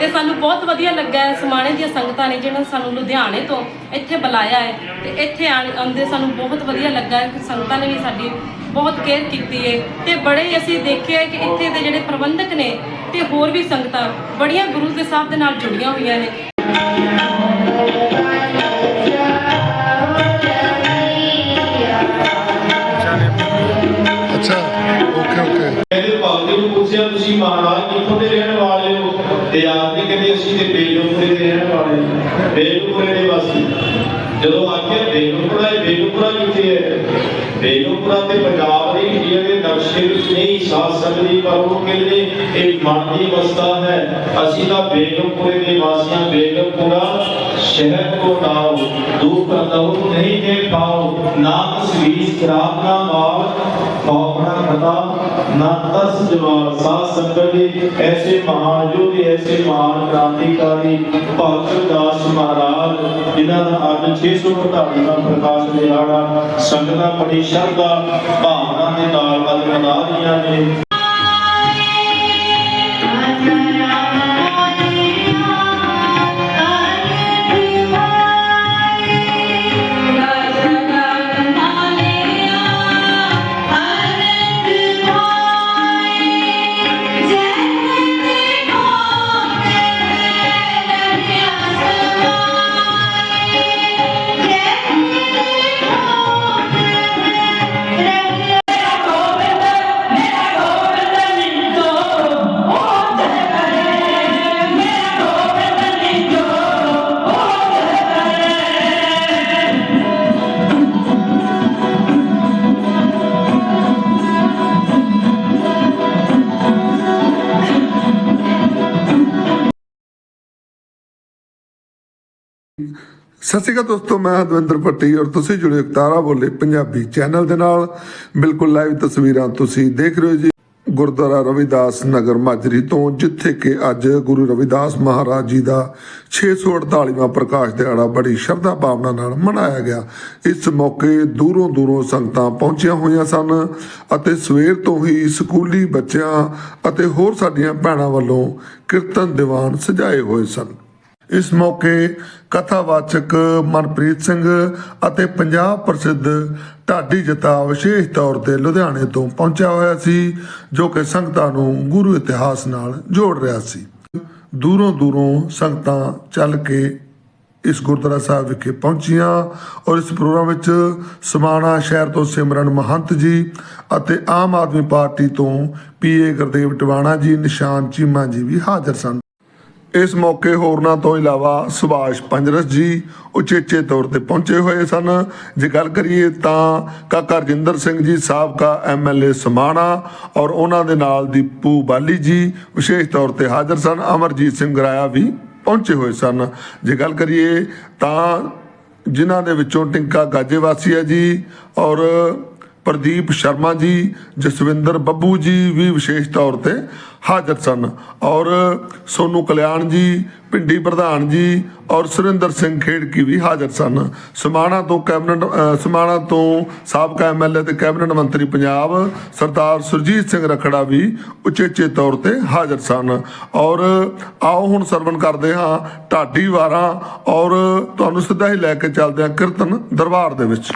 ਤੇ ਸਾਨੂੰ ਬਹੁਤ ਵਧੀਆ ਲੱਗਾ ਹੈ ਸਮਾਣੇ ਦੀਆਂ ਸੰਗਤਾਂ ਨੇ ਜਿਹਨਾਂ ਨੇ ਸਾਨੂੰ ਲੁਧਿਆਣੇ ਤੋਂ ਇੱਥੇ ਬੁਲਾਇਆ ਹੈ ਤੇ ਇੱਥੇ ਆਣ- ਆਉਂਦੇ ਸਾਨੂੰ ਬਹੁਤ ਵਧੀਆ ਲੱਗਾ ਕਿ ਸੰਗਤਾਂ ਨੇ ਵੀ ਸਾਡੀ ਬਹੁਤ ਕੇਅਰ ਕੀਤੀ ਹੈ ਤੇ ਬੜੇ ਹੀ ਅਸੀਂ ਦੇਖਿਆ ਕਿ ਇੱਥੇ ਦੇ ਜਿਹੜੇ ਪ੍ਰਬੰਧਕ ਨੇ ਤੇ ਹੋਰ ਵੀ ਸੰਗਤਾਂ ਬੜੀਆਂ ਗੁਰੂ ਦੇ ਸਾਹਿਬ ਦੇ ਨਾਲ ਜੁੜੀਆਂ ਹੋਈਆਂ ਨੇ। ਤੇ ਆਪ ਨੇ ਕਹਿੰਦੇ ਅਸੀਂ ਤੇ ਬੇਲੂਪੁਰੇ ਦੇ ਰਹਿਣ ਵਾਲੇ ਹਾਂ। ਬੇਲੂਪੁਰੇ ਦੇ ਵਾਸੀ। ਜਦੋਂ ਆਖਿਆ ਬੇਲੂਪੁਰਾ ਇਹ ਬੇਲੂਪੁਰਾ ਕਿੱਥੇ ਹੈ? ਬੇਲੂਪੁਰਾ ਤੇ ਪੰਜਾਬ ਦੇ ਇੰਡੀਆ ਦੇ ਨਕਸ਼ੇ ਵਿੱਚ ਨਹੀਂ ਸਾਥ ਸਕਦੀ, ਪਰ ਉਹ ਕਹਿੰਦੇ ਇਹ ਮਨ ਦੀ ਅਵਸਥਾ ਹੈ। ਅਸੀਂ ਤਾਂ ਬੇਲੂਪੁਰੇ ਦੇ ਵਾਸੀਆਂ ਬੇਲੂਪੁਰਾ ਸ਼ਹਿਰ ਕੋ ਨਾਓ ਦੁਖ ਲਹੂ ਨਹੀਂ ਦੇ ਪਾਓ। ਨਾ ਤਸਵੀਰ ਖਰਾਬ ਨਾ ਮਾਲ ਪਾਉਣਾ ਖਤਾ ਨਾ ਤਸ ਜਵਾਲ ਸਾਧ ਸੰਗਤ ਦੇ ਐਸੇ ਮਹਾਨ ਯੋਧੇ, ਐਸੇ ਮਹਾਨ ਕ੍ਰਾਂਤੀਕਾਰੀ ਭਗਤ ਦਾਸ ਮਹਾਰਾਜ, ਜਿਨ੍ਹਾਂ ਦਾ ਅੱਜ 648 ਦਾ ਪ੍ਰਕਾਸ਼ ਦਿਹਾੜਾ ਸੰਗਤਾਂ ਬੜੀ ਸ਼ਰਧਾ, ਭਾਵਨਾ ਦੇ ਨਾਲ ਅੱਜ ਮਨਾ ਰਹੀਆਂ ਨੇ। ਸਤਿ ਸ਼੍ਰੀ ਅਕਾਲ ਦੋਸਤੋ, ਮੈਂ ਦਵਿੰਦਰ ਪੱਟੀ ਔਰ ਤੁਸੀਂ ਜੁੜੇ ਹੋ ਬੋਲੇ ਪੰਜਾਬੀ ਚੈਨਲ ਦੇ ਨਾਲ। ਬਿਲਕੁਲ ਲਾਈਵ ਤਸਵੀਰਾਂ ਤੁਸੀਂ ਦੇਖ ਰਹੇ ਹੋ ਜੀ। ਗੁਰਦੁਆਰਾ ਰਵਿਦਾਸ ਨਗਰ ਮਾਜਰੀ ਤੋਂ, ਜਿੱਥੇ ਕਿ ਅੱਜ ਗੁਰੂ ਰਵਿਦਾਸ ਮਹਾਰਾਜ ਜੀ ਦਾ 648ਵਾਂ ਪ੍ਰਕਾਸ਼ ਦਿਹਾੜਾ ਬੜੀ ਸ਼ਰਧਾ ਭਾਵਨਾ ਨਾਲ ਮਨਾਇਆ ਗਿਆ। ਇਸ ਮੌਕੇ ਦੂਰੋਂ ਦੂਰੋਂ ਸੰਗਤਾਂ ਪਹੁੰਚੀਆਂ ਹੋਈਆਂ ਸਨ ਅਤੇ ਸਵੇਰ ਤੋਂ ਹੀ ਸਕੂਲੀ ਬੱਚਿਆਂ ਅਤੇ ਹੋਰ ਸਾਡੀਆਂ ਭੈਣਾਂ ਵੱਲੋਂ ਕੀਰਤਨ ਦੀਵਾਨ ਸਜਾਏ ਹੋਏ ਸਨ। ਇਸ ਮੌਕੇ ਕਥਾਵਾਚਕ ਮਨਪ੍ਰੀਤ ਸਿੰਘ ਅਤੇ ਪੰਜਾਬ ਪ੍ਰਸਿੱਧ ਢਾਡੀ ਜਤਾ ਵਿਸ਼ੇਸ਼ ਤੌਰ ਤੇ ਲੁਧਿਆਣੇ ਤੋਂ ਪਹੁੰਚਿਆ ਹੋਇਆ ਸੀ, ਜੋ ਕਿ ਸੰਗਤਾਂ ਨੂੰ ਗੁਰੂ ਇਤਿਹਾਸ ਨਾਲ ਜੋੜ ਰਿਹਾ ਸੀ। ਦੂਰੋਂ ਦੂਰੋਂ ਸੰਗਤਾਂ ਚੱਲ ਕੇ ਇਸ ਗੁਰਦੁਆਰਾ ਸਾਹਿਬ ਵਿਖੇ ਪਹੁੰਚੀਆਂ ਔਰ ਇਸ ਪ੍ਰੋਗਰਾਮ ਵਿੱਚ ਸਮਾਣਾ ਸ਼ਹਿਰ ਤੋਂ ਸਿਮਰਨ ਮਹੰਤ ਜੀ ਅਤੇ ਆਮ ਆਦਮੀ ਪਾਰਟੀ ਤੋਂ ਪੀਏ ਗੁਰਦੇਵ ਟਵਾਣਾ ਜੀ, ਨਿਸ਼ਾਨ ਚੀਮਾ ਜੀ ਵੀ ਹਾਜ਼ਰ ਸਨ। ਇਸ ਮੌਕੇ ਹੋਰਨਾਂ ਤੋਂ ਇਲਾਵਾ ਸੁਭਾਸ਼ ਪੰਜਰਸ ਜੀ ਉਚੇਚੇ ਤੌਰ ਤੇ ਪਹੁੰਚੇ ਹੋਏ ਸਨ। ਜੇ ਗੱਲ ਕਰੀਏ ਤਾਂ ਕਾਕਾ ਰਜਿੰਦਰ ਸਿੰਘ ਜੀ, ਸਾਬਕਾ ਐਮਐਲਏ ਸਮਾਣਾ ਔਰ ਉਹਨਾਂ ਦੇ ਨਾਲ ਦੀਪੂ ਬਾਲੀ ਜੀ ਵਿਸ਼ੇਸ਼ ਤੌਰ ਤੇ ਹਾਜ਼ਰ ਸਨ। ਅਮਰਜੀਤ ਸਿੰਘ ਰਾਇਆ ਵੀ ਪਹੁੰਚੇ ਹੋਏ ਸਨ। ਜੇ ਗੱਲ ਕਰੀਏ ਤਾਂ ਜਿਨ੍ਹਾਂ ਦੇ ਵਿੱਚੋਂ ਟਿੰਕਾ ਗਾਜੇਵਾਸੀ ਹੈ ਜੀ ਔਰ ਪ੍ਰਦੀਪ ਸ਼ਰਮਾ ਜੀ, ਜਸਵਿੰਦਰ ਬੱਬੂ ਜੀ ਵੀ ਵਿਸ਼ੇਸ਼ ਤੌਰ ਤੇ ਹਾਜ਼ਰ ਸਨ। ਔਰ ਸੋਨੂ ਕਲਿਆਣ ਜੀ, ਪਿੰਡੀ ਪ੍ਰਧਾਨ ਜੀ ਔਰ ਸੁਰਿੰਦਰ ਸਿੰਘ ਖੇੜਕੀ ਵੀ ਹਾਜ਼ਰ ਸਨ। ਸਮਾਣਾ ਤੋਂ ਕੈਬਨਿਟ ਸਮਾਣਾ ਤੋਂ ਸਾਬਕਾ ਐਮਐਲਏ ਤੇ ਕੈਬਨਿਟ ਮੰਤਰੀ ਪੰਜਾਬ ਸਰਦਾਰ ਸੁਰਜੀਤ ਸਿੰਘ ਰਖੜਾ ਵੀ ਉਚੇਚੇ ਤੌਰ ਤੇ ਹਾਜ਼ਰ ਸਨ। ਔਰ ਆਓ ਹੁਣ ਸਰਵਣ ਕਰਦੇ ਹਾਂ ਢਾਡੀ ਵਾਰਾਂ ਔਰ ਤੁਹਾਨੂੰ ਸਿੱਧਾ ਹੀ ਲੈ ਕੇ ਚੱਲਦੇ ਹਾਂ ਕੀਰਤਨ ਦਰਬਾਰ ਦੇ ਵਿੱਚ।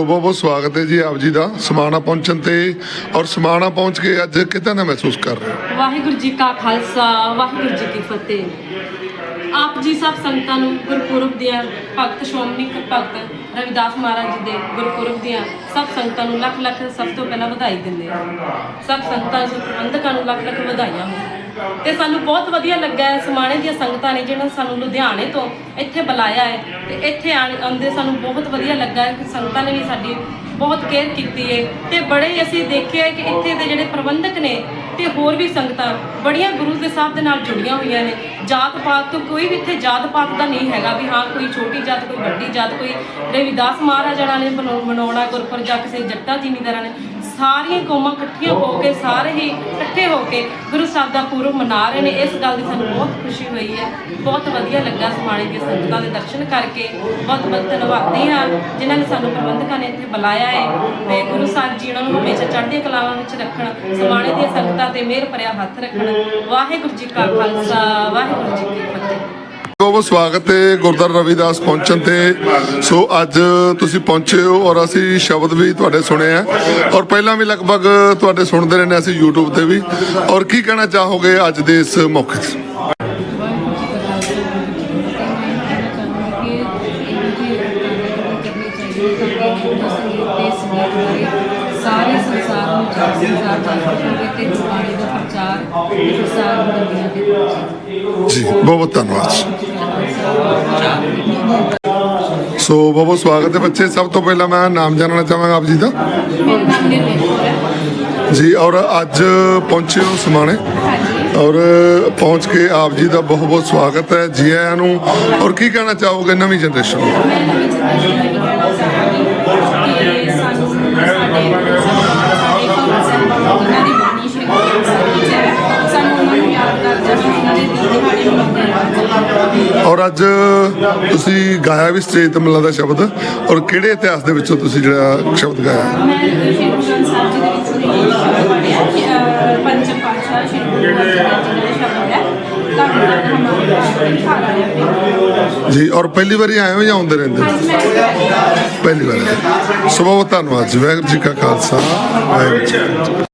ਬਹੁਤ ਬਹੁਤ ਸਵਾਗਤ ਹੈ ਜੀ ਆਪ ਜੀ ਦਾ ਸਮਾਣਾ ਪਹੁੰਚਣ ਤੇ ਔਰ ਸਮਾਣਾ ਪਹੁੰਚ ਕੇ ਅੱਜ ਕਿਦਾਂ ਦਾ ਮਹਿਸੂਸ ਕਰ ਰਹੇ ਹੋ? ਵਾਹਿਗੁਰੂ ਜੀ ਕਾ ਖਾਲਸਾ, ਵਾਹਿਗੁਰੂ ਜੀ ਕੀ ਫਤਿਹ। ਆਪ ਜੀ ਸਭ ਸੰਗਤਾਂ ਨੂੰ ਗੁਰਪੁਰਬ ਦੀਆਂ ਭਗਤ ਸ਼੍ਰੋਮਣੀ ਭਗਤ ਰਵਿਦਾਸ ਮਹਾਰਾਜ ਜੀ ਦੇ ਗੁਰਪੁਰਬ ਦੀਆਂ ਸਭ ਸੰਗਤਾਂ ਨੂੰ ਲੱਖ ਲੱਖ ਸਭ ਤੋਂ ਪਹਿਲਾਂ ਵਧਾਈ ਦਿੰਦੇ ਹਾਂ। ਸਭ ਸੰਗਤਾਂ ਨੂੰ ਪ੍ਰਬੰਧਕਾਂ ਨੂੰ ਲੱਖ ਲੱਖ ਵਧਾਈਆਂ ਹੋਣ। ਤੇ ਸਾਨੂੰ ਬਹੁਤ ਵਧੀਆ ਲੱਗਾ ਹੈ ਸਮਾਣੇ ਦੀਆਂ ਸੰਗਤਾਂ ਨੇ ਜਿਹਨਾਂ ਸਾਨੂੰ ਲੁਧਿਆਣੇ ਤੋਂ ਇੱਥੇ ਬੁਲਾਇਆ ਹੈ ਤੇ ਇੱਥੇ ਆਣ- ਆਉਂਦੇ ਸਾਨੂੰ ਬਹੁਤ ਵਧੀਆ ਲੱਗਾ ਕਿ ਸੰਗਤਾਂ ਨੇ ਵੀ ਸਾਡੀ ਬਹੁਤ ਕੇਅਰ ਕੀਤੀ ਹੈ ਤੇ ਬੜੇ ਹੀ ਅਸੀਂ ਦੇਖਿਆ ਕਿ ਇੱਥੇ ਦੇ ਜਿਹੜੇ ਪ੍ਰਬੰਧਕ ਨੇ ਤੇ ਹੋਰ ਵੀ ਸੰਗਤਾਂ ਬੜੀਆਂ ਗੁਰੂ ਦੇ ਸਾਹਿਬ ਦੇ ਨਾਲ ਜੁੜੀਆਂ ਹੋਈਆਂ ਨੇ। ਜਾਤ ਪਾਤ ਤੋਂ ਕੋਈ ਵੀ ਇੱਥੇ ਜਾਤ ਪਾਤ ਦਾ ਨਹੀਂ ਹੈਗਾ ਵੀ ਹਾਂ, ਕੋਈ ਛੋਟੀ ਜਾਤ, ਕੋਈ ਵੱਡੀ ਜਾਤ, ਕੋਈ ਰਵਿਦਾਸ ਮਹਾਰਾਜਾ ਨੇ ਬਣਾਉ- ਬਣਾਉਣਾ ਗੁਰਪੁਰ ਜਾਂ ਕਿਸੇ ਜੱਟਾਂ ਜ਼ਿਮੀਂਦਾਰਾਂ ਨੇ ਸਾਰੀਆਂ ਕੌਮਾਂ ਇਕੱਠੀਆਂ ਹੋ ਕੇ, ਸਾਰੇ ਹੀ ਇਕੱਠੇ ਹੋ ਕੇ ਗੁਰੂ ਸਾਹਿਬ ਦਾ ਪੂਰਬ ਮਨਾ ਰਹੇ ਨੇ। ਇਸ ਗੱਲ ਦੀ ਸਾਨੂੰ ਬਹੁਤ ਖੁਸ਼ੀ ਹੋਈ ਹੈ। ਬਹੁਤ ਵਧੀਆ ਲੱਗਾ ਸਮਾਣੇ ਦੀਆਂ ਸੰਗਤਾਂ ਦੇ ਦਰਸ਼ਨ ਕਰਕੇ। ਬਹੁਤ ਬਹੁਤ ਧੰਨਵਾਦੀ ਹਾਂ ਜਿਨ੍ਹਾਂ ਨੇ ਸਾਨੂੰ ਪ੍ਰਬੰਧਕਾਂ ਨੇ ਇੱਥੇ ਬੁਲਾਇਆ ਹੈ ਤੇ ਗੁਰੂ ਸਾਹਿਬ ਜੀ ਉਹਨਾਂ ਨੂੰ ਹਮੇਸ਼ਾ ਚੜ੍ਹਦੀਆਂ ਕਲਾਵਾਂ ਵਿੱਚ ਰੱਖਣ, ਸਮਾਣੇ ਦੀਆਂ ਸੰਗਤਾਂ ਤੇ ਮਿਹਰ ਭਰਿਆ ਹੱਥ ਰੱਖਣ। ਵਾਹਿਗੁਰੂ ਜੀ ਕਾ ਖਾਲਸਾ, ਵਾਹਿਗੁਰੂ ਜੀ ਕੀ ਫਤਿਹ। ਬਹੁਤ ਬਹੁਤ ਸਵਾਗਤ ਹੈ ਗੁਰਦੁਆਰਾ ਰਵਿਦਾਸ ਪਹੁੰਚਣ ਤੇ। ਸੋ ਅੱਜ ਤੁਸੀਂ ਪਹੁੰਚੇ ਹੋ ਔਰ ਅਸੀਂ ਸ਼ਬਦ ਵੀ ਤੁਹਾਡੇ ਸੁਣੇ ਆ। ਔਰ ਪਹਿਲਾਂ ਵੀ ਲਗਭਗ ਤੁਹਾਡੇ ਸੁਣਦੇ ਰਹੇ ਨੇ ਅਸੀਂ YouTube ਤੇ ਵੀ। ਔਰ ਕੀ ਕਹਿਣਾ ਚਾਹੋਗੇ ਅੱਜ ਦੇ ਇਸ ਮੌਕੇ 'ਤੇ? ਸਾਰੇ ਸੰਸਾਰ ਨੂੰ ਸੰਸਾਰ ਦਾ ਪ੍ਰਚਾਰ ਪ੍ਰਸਾਰ ਜੀ। ਬਹੁਤ ਬਹੁਤ ਧੰਨਵਾਦ। ਸੋ ਬਹੁਤ ਬਹੁਤ ਸਵਾਗਤ ਹੈ ਬੱਚੇ। ਸਭ ਤੋਂ ਪਹਿਲਾਂ ਮੈਂ ਨਾਮ ਜਾਣਨਾ ਚਾਹਾਂਗਾ ਆਪ ਜੀ ਦਾ। ਜੀ, ਔਰ ਅੱਜ ਪਹੁੰਚੇ ਹੋ ਸਮਾਣੇ। ਔਰ ਪਹੁੰਚ ਕੇ ਆਪ ਜੀ ਦਾ ਬਹੁਤ ਬਹੁਤ ਸਵਾਗਤ ਹੈ ਜੀ ਆਇਆਂ ਨੂੰ। ਔਰ ਕੀ ਕਹਿਣਾ ਚਾਹੋਗੇ ਨਵੀਂ ਜਨਰੇਸ਼ਨ ਨੂੰ ਔਰ ਅੱਜ ਤੁਸੀਂ ਗਾਇਆ ਵੀ ਸਟੇਜ ਤੇ ਮਿਲਦਾ ਦਾ ਸ਼ਬਦ ਔਰ ਕਿਹੜੇ ਇਤਿਹਾਸ ਦੇ ਵਿੱਚੋਂ ਤੁਸੀਂ ਜਿਹੜਾ ਸ਼ਬਦ ਗਾਇਆ? ਮੈਂ ਸ਼੍ਰੀ ਗੁਰੂ ਗ੍ਰੰਥ ਸਾਹਿਬ ਜੀ ਦੇ ਵਿੱਚੋਂ ਹੀ ਸ਼ਬਦ ਪੜ੍ਹਿਆ ਕਿ, ਅਹ, ਪੰਚਮ ਪਾਤਸ਼ਾਹ ਸ਼੍ਰੀ ਗੁਰੂ ਗ੍ਰੰਥ ਸਾਹਿਬ ਜੀ ਦਾ ਸ਼ਬਦ ਹੈ ਤਾਂ ਕਿ ਹਮਾਰੇ ਭਾਰਤ ਖਾ ਰਿਹਾ ਜੀ ਔਰ ਪਹਿਲੀ ਵਾਰੀ ਆਏ ਹੋ ਜਾਂ ਆਉਂਦੇ ਰਹਿੰਦੇ ਪਹਿਲੀ ਵਾਰ ਸੋ ਬਹੁਤ ਧੰਨਵਾਦ ਜੀ ਵਾਹਿਗੁਰੂ ਜੀ ਕਾ ਖਾਲਸਾ। ਵਾਹਿਗੁਰੂ ਜੀ